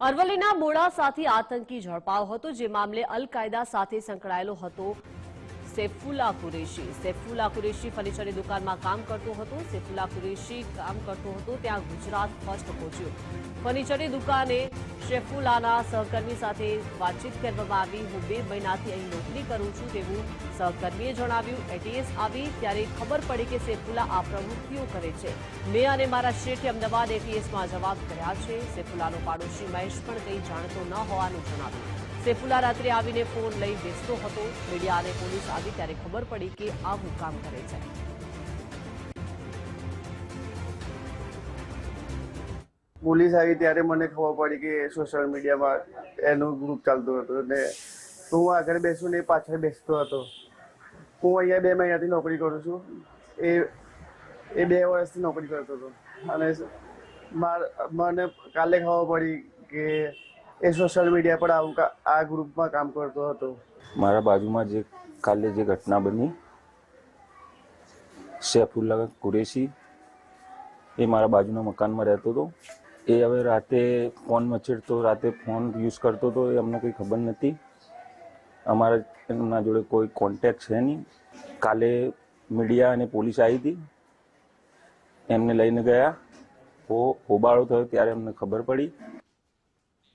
અરવલ્લીના મોડાસાથી આતંકી ઝડપાયો હતો જે મામલે અલ કાયદા સાથે સંકળાયેલો હતો. સૈફુલ્લા કુરેશી. સૈફુલ્લા કુરેશી ફર્નિચરની દુકાનમાં કામ કરતો હતો. સૈફુલ્લા કુરેશી કામ કરતો હતો. ત્યાં ગુજરાત ફર્સ્ટ પહોંચ્યો. ફર્નિચરની દુકાને શેફુલ્લાના સહકર્મી સાથે વાતચીત કરવામાં આવી. હું બે મહિનાથી અહીં નોકરી કરું છું તેવું સહકર્મીએ જણાવ્યું. એટીએસ આવી ત્યારે ખબર પડી કે સૈફુલ્લા આ પ્રવૃત્તિઓ કરે છે. મેં અને મારા શેઠે અમદાવાદ એટીએસમાં જવાબ કર્યા છે. સૈફુલ્લાનો પાડોશી મહેશ પણ કંઈ જાણતો ન હોવાનું જણાવ્યું. સૈફુલ્લા રાત્રે આવીને ફોન લઈ બેસતો હતો. મીડિયા અને પોલીસ આવી ત્યારે ખબર પડી કે આવું કામ કરે છે. પોલીસ આવી ત્યારે મને ખબર પડી કે સોશિયલ મીડિયામાં એનું ગ્રુપ ચાલતું હતું ને હું આગળ બેસું ને પાછળ બેસતો હતો. હું અહીંયા બે મહિનાથી નોકરી કરું છું. એ એ બે વર્ષથી નોકરી કરતો હતો. અને મને કાલે ખબર પડી કે એ સોશિયલ મીડિયા પર આવું આ ગ્રુપમાં કામ કરતો હતો. મારા બાજુમાં જે કાલે જે ઘટના બની, સૈફુલ્લા કુરેશી, એ મારા બાજુના મકાનમાં રહેતો હતો. એ હવે રાતે ફોન મચેડતો, રાતે ફોન યુઝ કરતો હતો, એ અમને કંઈ ખબર નથી. અમારા એમના જોડે કોઈ કોન્ટેક્ટ છે નહીં. કાલે મીડિયા અને પોલીસ આવી હતી. એમને લઈને ગયા. હોબાળો થયો ત્યારે અમને ખબર પડી.